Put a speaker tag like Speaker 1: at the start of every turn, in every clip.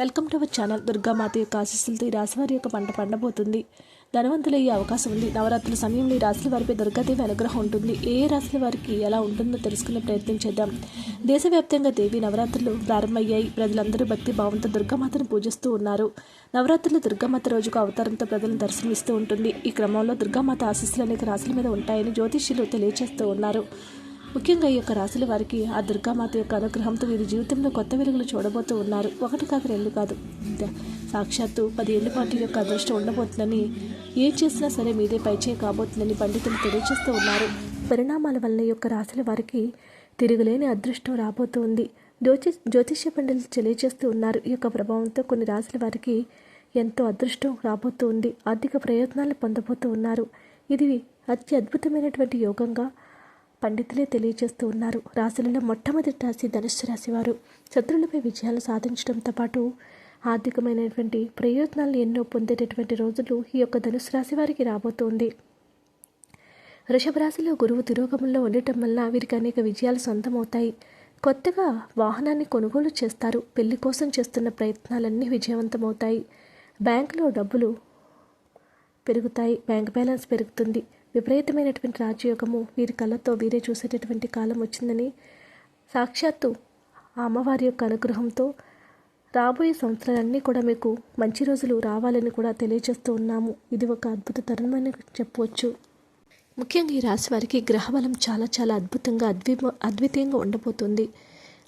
Speaker 1: Welcome to our channel Durgamata యొక్క ఆశీస్సులతో ఈ రాశివారి యొక్క పంట పండబోతుంది. ధనవంతులయ్యే అవకాశం ఉంది. నవరాత్రుల సమయంలో ఈ రాశుల వారిపై దుర్గాదేవి అనుగ్రహం ఉంటుంది. ఏ రాశుల వారికి ఎలా ఉంటుందో తెలుసుకునే ప్రయత్నం చేద్దాం. దేశవ్యాప్తంగా దేవి నవరాత్రులు ప్రారంభమయ్యాయి. ప్రజలందరూ భక్తి భావంతో దుర్గామాతను పూజిస్తూ ఉన్నారు. నవరాత్రులు దుర్గామాత రోజుకు అవతారంతో ప్రజలను దర్శనమిస్తూ ఉంటుంది. ఈ క్రమంలో దుర్గామాత ఆశీస్సులు అనేక రాశుల మీద ఉంటాయని జ్యోతిష్యులు తెలియజేస్తూ ఉన్నారు. ముఖ్యంగా ఈ యొక్క రాశుల వారికి ఆ దుర్గామాత యొక్క అనుగ్రహంతో వీరి జీవితంలో కొత్త వెలుగులు చూడబోతూ ఉన్నారు. ఒకటి కాదు రెండు కాదు. సాక్షాత్తు పది ఏళ్ళ పాటు యొక్క అదృష్టం ఉండబోతుందని ఏం చేసినా సరే మీదే పైచే కాబోతుందని పండితులు తెలియజేస్తూ ఉన్నారు. పరిణామాల వలన యొక్క రాశుల వారికి తిరుగులేని అదృష్టం రాబోతుంది. జ్యోతి జ్యోతిష్య పండితులు తెలియజేస్తూ ఉన్నారు. ఈ యొక్క ప్రభావంతో కొన్ని రాశుల వారికి ఎంతో అదృష్టం రాబోతూ ఉంది ఆర్థిక ప్రయోజనాలు పొందబోతూ ఉన్నారు. ఇది అతి అద్భుతమైనటువంటి యోగంగా పండితులే తెలియజేస్తూ ఉన్నారు. రాశులలో మొట్టమొదటి రాశి ధనుస్సు రాశి వారు శత్రులపై విజయాలు సాధించడంతో పాటు ఆర్థికమైనటువంటి ప్రయోజనాలు ఎన్నో పొందేటటువంటి రోజులు ఈ యొక్క ధనుసు రాశి వారికి రాబోతోంది. వృషభ రాశిలో గురువు తిరోగమంలో ఉండటం వల్ల వీరికి అనేక విజయాలు సొంతమవుతాయి. కొత్తగా వాహనాన్ని కొనుగోలు చేస్తారు. పెళ్ళి కోసం చేస్తున్న ప్రయత్నాలన్నీ విజయవంతమవుతాయి. బ్యాంకులో డబ్బులు పెరుగుతాయి. బ్యాంక్ బ్యాలెన్స్ పెరుగుతుంది. విపరీతమైనటువంటి రాజయోగము వీరి కళ్ళతో వీరే చూసేటటువంటి కాలం వచ్చిందని సాక్షాత్తు ఆ అమ్మవారి యొక్క అనుగ్రహంతో రాబోయే సంవత్సరాలన్నీ కూడా మీకు మంచి రోజులు రావాలని కూడా తెలియజేస్తూ ఉన్నాము. ఇది ఒక అద్భుత తరుణమని చెప్పవచ్చు. ముఖ్యంగా ఈ రాశి వారికి గ్రహబలం చాలా చాలా అద్భుతంగా అద్వి అద్వితీయంగా ఉండబోతుంది.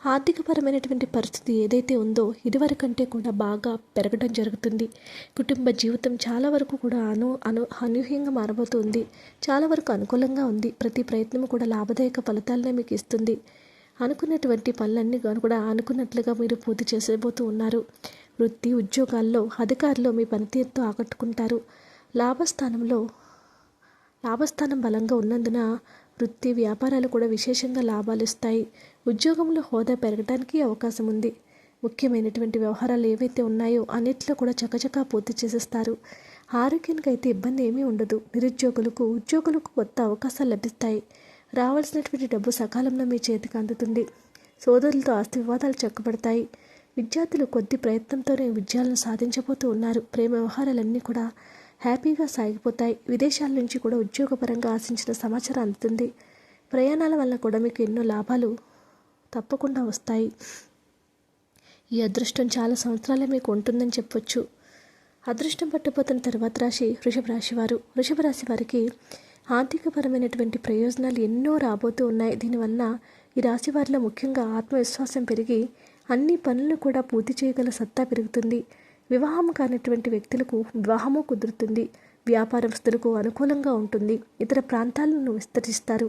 Speaker 1: ఆర్థికపరమైనటువంటి పరిస్థితి ఏదైతే ఉందో ఇదివరకంటే కూడా బాగా పెరగడం జరుగుతుంది. కుటుంబ జీవితం చాలా వరకు కూడా అను అను అనూహ్యంగా మారబోతుంది. చాలా వరకు అనుకూలంగా ఉంది. ప్రతి ప్రయత్నం కూడా లాభదాయక ఫలితాలనే మీకు ఇస్తుంది. అనుకున్నటువంటి పనులన్నీ కూడా అనుకున్నట్లుగా మీరు పూర్తి చేసేబోతూ ఉన్నారు. వృత్తి ఉద్యోగాల్లో అధికారులు మీ పనితీరుతో ఆకట్టుకుంటారు. లాభస్థానంలో లాభస్థానం బలంగా ఉన్నందున వృత్తి వ్యాపారాలు కూడా విశేషంగా లాభాలు ఇస్తాయి. ఉద్యోగంలో హోదా పెరగడానికి అవకాశం ఉంది. ముఖ్యమైనటువంటి వ్యవహారాలు ఏవైతే ఉన్నాయో అన్నిట్లో కూడా చకచకా పూర్తి చేసేస్తారు. ఆరోగ్యానికి అయితే ఇబ్బంది ఏమీ ఉండదు. నిరుద్యోగులకు ఉద్యోగులకు కొత్త అవకాశాలు లభిస్తాయి. రావాల్సినటువంటి డబ్బు సకాలంలో మీ చేతికి అందుతుంది. సోదరులతో ఆస్తి వివాదాలు చెక్కబడతాయి. విద్యార్థులు కొద్ది ప్రయత్నంతోనే విజయాలను సాధించబోతూ ఉన్నారు. ప్రేమ వ్యవహారాలన్నీ కూడా హ్యాపీగా సాగిపోతాయి. విదేశాల నుంచి కూడా ఉద్యోగపరంగా ఆశించిన సమాచారం అందుతుంది. ప్రయాణాల వల్ల కూడా మీకు ఎన్నో లాభాలు తప్పకుండా వస్తాయి. ఈ అదృష్టం చాలా సంవత్సరాలే మీకు ఉంటుందని చెప్పొచ్చు. అదృష్టం పట్టుపోతున్న తర్వాత రాశి వృషభ రాశి వారు. వృషభ రాశి వారికి ఆర్థికపరమైనటువంటి ప్రయోజనాలు ఎన్నో రాబోతూ ఉన్నాయి. దీనివల్ల ఈ రాశి వారిలో ముఖ్యంగా ఆత్మవిశ్వాసం పెరిగి అన్ని పనులను కూడా పూర్తి చేయగల సత్తా పెరుగుతుంది. వివాహం కానటువంటి వ్యక్తులకు వివాహము కుదురుతుంది. వ్యాపారస్తులకు అనుకూలంగా ఉంటుంది. ఇతర ప్రాంతాలను విస్తరిస్తారు.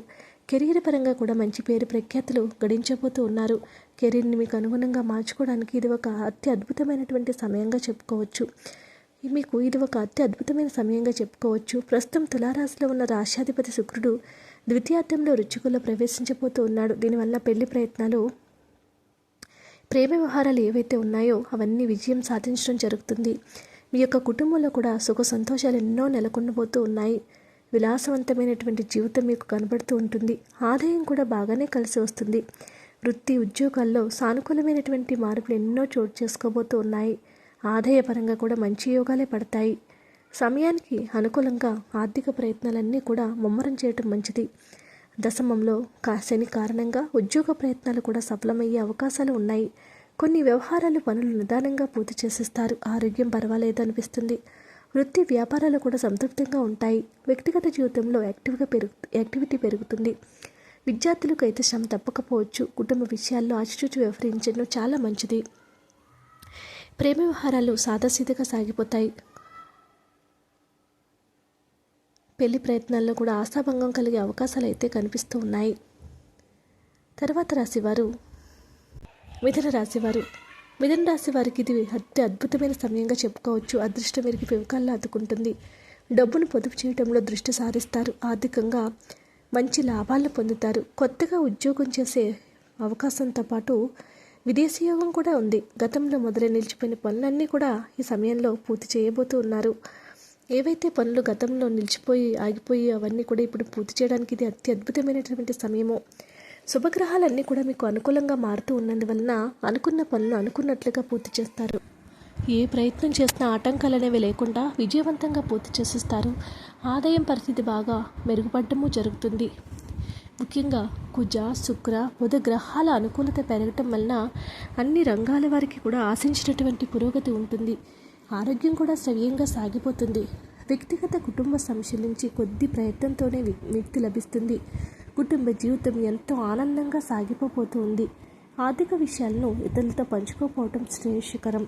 Speaker 1: కెరీర్ పరంగా కూడా మంచి పేరు ప్రఖ్యాతులు గడించబోతూ ఉన్నారు. కెరీర్ని మీకు అనుగుణంగా మార్చుకోవడానికి ఇది ఒక అతి అద్భుతమైనటువంటి సమయంగా చెప్పుకోవచ్చు. మీకు ఇది ఒక అతి అద్భుతమైన సమయంగా చెప్పుకోవచ్చు. ప్రస్తుతం తులారాశిలో ఉన్న రాష్ట్రాధిపతి శుక్రుడు ద్వితీయార్థంలో రుచికుల్లో ప్రవేశించబోతూ ఉన్నాడు. దీనివల్ల పెళ్ళి ప్రయత్నాలు ప్రేమ వ్యవహారాలు ఏవైతే ఉన్నాయో అవన్నీ విజయం సాధించడం జరుగుతుంది. మీ యొక్క కుటుంబంలో కూడా సుఖ సంతోషాలు ఎన్నో నెలకొనబోతూ ఉన్నాయి. విలాసవంతమైనటువంటి జీవితం మీకు కనబడుతూ ఉంటుంది. ఆదాయం కూడా బాగానే కలిసి వస్తుంది. వృత్తి ఉద్యోగాల్లో సానుకూలమైనటువంటి మార్పులు ఎన్నో చోటు చేసుకోబోతూ ఉన్నాయి. ఆదాయపరంగా కూడా మంచి యోగాలే పడతాయి. సమయానికి అనుకూలంగా ఆర్థిక ప్రయత్నాలన్నీ కూడా ముమ్మరం చేయటం మంచిది. దశమంలో కాశని కారణంగా ఉద్యోగ ప్రయత్నాలు కూడా సఫలమయ్యే అవకాశాలు ఉన్నాయి. కొన్ని వ్యవహారాలు పనులు నిదానంగా పూర్తి చేసేస్తారు. ఆరోగ్యం పర్వాలేదు అనిపిస్తుంది వృత్తి వ్యాపారాలు కూడా సంతృప్తంగా ఉంటాయి. వ్యక్తిగత జీవితంలో యాక్టివ్గా పెరుగు యాక్టివిటీ పెరుగుతుంది. విద్యార్థులకు అయితే శ్రమ తప్పకపోవచ్చు. కుటుంబ విషయాల్లో ఆచిచూచి వ్యవహరించడం చాలా మంచిది. ప్రేమ వ్యవహారాలు సాదాసీదగా సాగిపోతాయి. పెళ్ళి ప్రయత్నాల్లో కూడా ఆశాభంగం కలిగే అవకాశాలు అయితే కనిపిస్తూ ఉన్నాయి. తర్వాత రాశివారు. మిథున రాశివారు. మిథున రాశి వారికి ఇది అతి అద్భుతమైన సమయంగా చెప్పుకోవచ్చు. అదృష్టం వీరికి పెవకాల్లో అద్దుకుంటుంది డబ్బును పొదుపు చేయడంలో దృష్టి సారిస్తారు. ఆర్థికంగా మంచి లాభాలను పొందుతారు. కొత్తగా ఉద్యోగం చేసే అవకాశంతో పాటు విదేశీయోగం కూడా ఉంది. గతంలో మొదలై నిలిచిపోయిన పనులన్నీ కూడా ఈ సమయంలో పూర్తి చేయబోతూ ఉన్నారు. ఏవైతే పనులు గతంలో నిలిచిపోయి ఆగిపోయి అవన్నీ కూడా ఇప్పుడు పూర్తి చేయడానికి ఇది అతి అద్భుతమైనటువంటి సమయము. శుభగ్రహాలన్నీ కూడా మీకు అనుకూలంగా మారుతూ ఉన్నందువలన అనుకున్న పనులు అనుకున్నట్లుగా పూర్తి చేస్తారు. ఏ ప్రయత్నం చేసినా ఆటంకాలు అనేవి లేకుండా విజయవంతంగా పూర్తి చేసేస్తారు. ఆదాయం పరిస్థితి బాగా మెరుగుపడటము జరుగుతుంది. ముఖ్యంగా కుజ శుక్ర బుధ గ్రహాల అనుకూలత పెరగటం వలన అన్ని రంగాల వారికి కూడా ఆశించినటువంటి పురోగతి ఉంటుంది. ఆరోగ్యం కూడా సవ్యంగా సాగిపోతుంది. వ్యక్తిగత కుటుంబ సమస్యల నుంచి కొద్ది ప్రయత్నంతోనే వి- విముక్తి లభిస్తుంది. కుటుంబ జీవితం ఎంతో ఆనందంగా సాగిపోతుంది ఆర్థిక విషయాలను ఇతరులతో పంచుకోపోవటం శ్రేయస్కరం.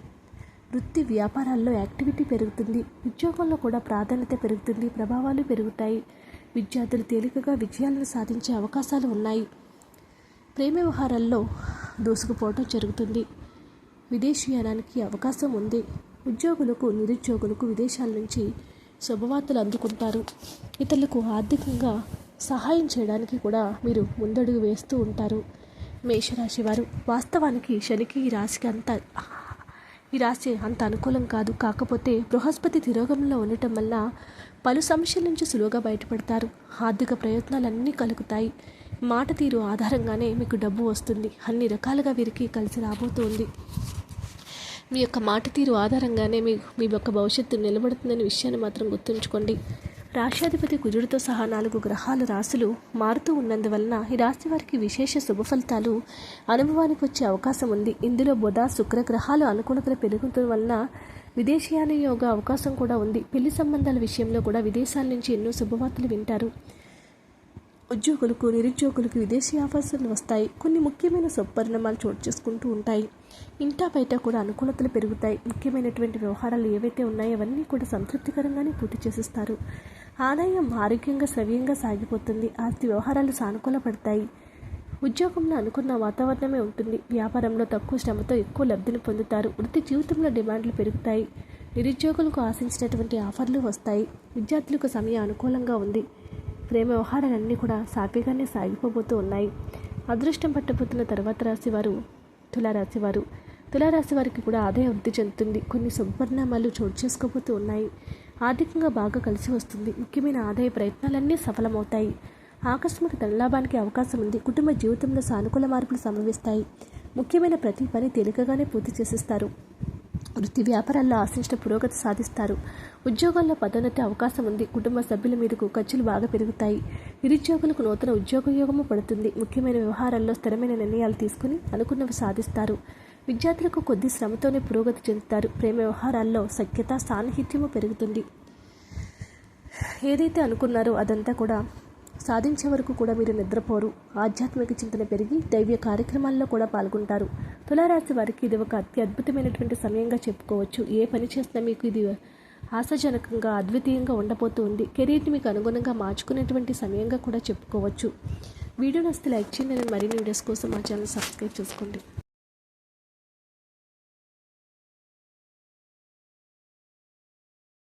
Speaker 1: వృత్తి వ్యాపారాల్లో యాక్టివిటీ పెరుగుతుంది. ఉద్యోగంలో కూడా ప్రాధాన్యత పెరుగుతుంది. ప్రభావాలు పెరుగుతాయి. విద్యార్థులు తేలికగా విజయాలను సాధించే అవకాశాలు ఉన్నాయి. ప్రేమ వ్యవహారాల్లో దూసుకుపోవటం జరుగుతుంది. విదేశీయానానికి అవకాశం ఉంది. ఉద్యోగులకు నిరుద్యోగులకు విదేశాల నుంచి శుభవార్తలు అందుకుంటారు. ఇతరులకు ఆర్థికంగా సహాయం చేయడానికి కూడా మీరు ముందడుగు వేస్తూ ఉంటారు. మేషరాశి వారు వాస్తవానికి శనికి ఈ రాశికి అంత ఈ రాశి అంత అనుకూలం కాదు. కాకపోతే బృహస్పతి తిరోగంలో ఉండటం వల్ల పలు సమస్యల నుంచి సులువుగా బయటపడతారు. ఆర్థిక ప్రయత్నాలన్నీ కలుగుతాయి. మాట తీరు ఆధారంగానే మీకు డబ్బు వస్తుంది. అన్ని రకాలుగా వీరికి కలిసి రాబోతుంది. మీ యొక్క మాట తీరు ఆధారంగానే మీ మీ యొక్క భవిష్యత్తు నిలబడుతుందనే విషయాన్ని మాత్రం గుర్తుంచుకోండి. రాష్ట్రాధిపతి కుజుడితో సహా నాలుగు గ్రహాల రాశులు మారుతూ ఉన్నందువలన ఈ రాశి వారికి విశేష శుభ ఫలితాలు అనుభవానికి వచ్చే అవకాశం ఉంది. ఇందులో బుధ శుక్ర గ్రహాలు అనుకూలతలు పెరుగుతున్న వలన విదేశీయాన యోగ అవకాశం కూడా ఉంది. పెళ్ళి సంబంధాల విషయంలో కూడా విదేశాల నుంచి ఎన్నో శుభవార్తలు వింటారు. ఉద్యోగులకు నిరుద్యోగులకు విదేశీ ఆఫర్సులు వస్తాయి. కొన్ని ముఖ్యమైన సత్పరిణామాలు చోటు చేసుకుంటూ ఉంటాయి. ఇంటా బయట కూడా అనుకూలతలు పెరుగుతాయి. ముఖ్యమైనటువంటి వ్యవహారాలు ఏవైతే ఉన్నాయో అవన్నీ కూడా సంతృప్తికరంగానే పూర్తి చేసిస్తారు. ఆదాయం ఆరోగ్యంగా సవ్యంగా సాగిపోతుంది. ఆస్తి వ్యవహారాలు సానుకూల పడతాయి. ఉద్యోగంలో అనుకున్న వాతావరణమే ఉంటుంది. వ్యాపారంలో తక్కువ శ్రమతో ఎక్కువ లబ్ధిని పొందుతారు. వృత్తి జీవితంలో డిమాండ్లు పెరుగుతాయి. నిరుద్యోగులకు ఆశించినటువంటి ఆఫర్లు వస్తాయి. విద్యార్థులకు సమయం అనుకూలంగా ఉంది. ప్రేమ వ్యవహారాలన్నీ కూడా సాఫీగానే సాగిపోబోతూ ఉన్నాయి. అదృష్టం పట్టబోతున్న తర్వాత రాశి వారు తులారాశి వారు తులారాశి వారికి కూడా ఆదాయం వృద్ధి చెందుతుంది. కొన్ని శుభపరిణామాలు చోటు చేసుకోబోతూ ఉన్నాయి. ఆర్థికంగా బాగా కలిసి వస్తుంది. ముఖ్యమైన ఆదాయ ప్రయత్నాలన్నీ సఫలమవుతాయి. ఆకస్మిక ధనలాభానికి అవకాశం ఉంది. కుటుంబ జీవితంలో సానుకూల మార్పులు సంభవిస్తాయి. ముఖ్యమైన ప్రతి పని తేలికగానే పూర్తి చేసేస్తారు. వృత్తి వ్యాపారాల్లో ఆశించిన పురోగతి సాధిస్తారు. ఉద్యోగాల్లో పదోన్నతి అవకాశం ఉంది. కుటుంబ సభ్యుల మీదకు ఖర్చులు బాగా పెరుగుతాయి. నిరుద్యోగులకు నూతన ఉద్యోగయోగము పడుతుంది. ముఖ్యమైన వ్యవహారాల్లో స్థిరమైన నిర్ణయాలు తీసుకుని అనుకున్నవి సాధిస్తారు. విద్యార్థులకు కొద్ది శ్రమతోనే పురోగతి చెందుతారు. ప్రేమ వ్యవహారాల్లో సఖ్యత సాన్నిహిత్యము పెరుగుతుంది. ఏదైతే అనుకున్నారో అదంతా కూడా సాధించే వరకు కూడా మీరు నిద్రపోరు. ఆధ్యాత్మిక చింతన పెరిగి దైవ్య కార్యక్రమాల్లో కూడా పాల్గొంటారు. తులారాశి వారికి ఇది ఒక అతి అద్భుతమైనటువంటి సమయంగా చెప్పుకోవచ్చు. ఏ పని చేసినా మీకు ఇది ఆశాజనకంగా అద్వితీయంగా ఉండబోతుంది. కెరీర్ని మీకు అనుగుణంగా మార్చుకునేటువంటి సమయంగా కూడా చెప్పుకోవచ్చు. వీడియో నస్తే లైక్ చేయండి. మరిన్ని వీడియోస్ కోసం మా ఛానల్ సబ్స్క్రైబ్ చేసుకోండి.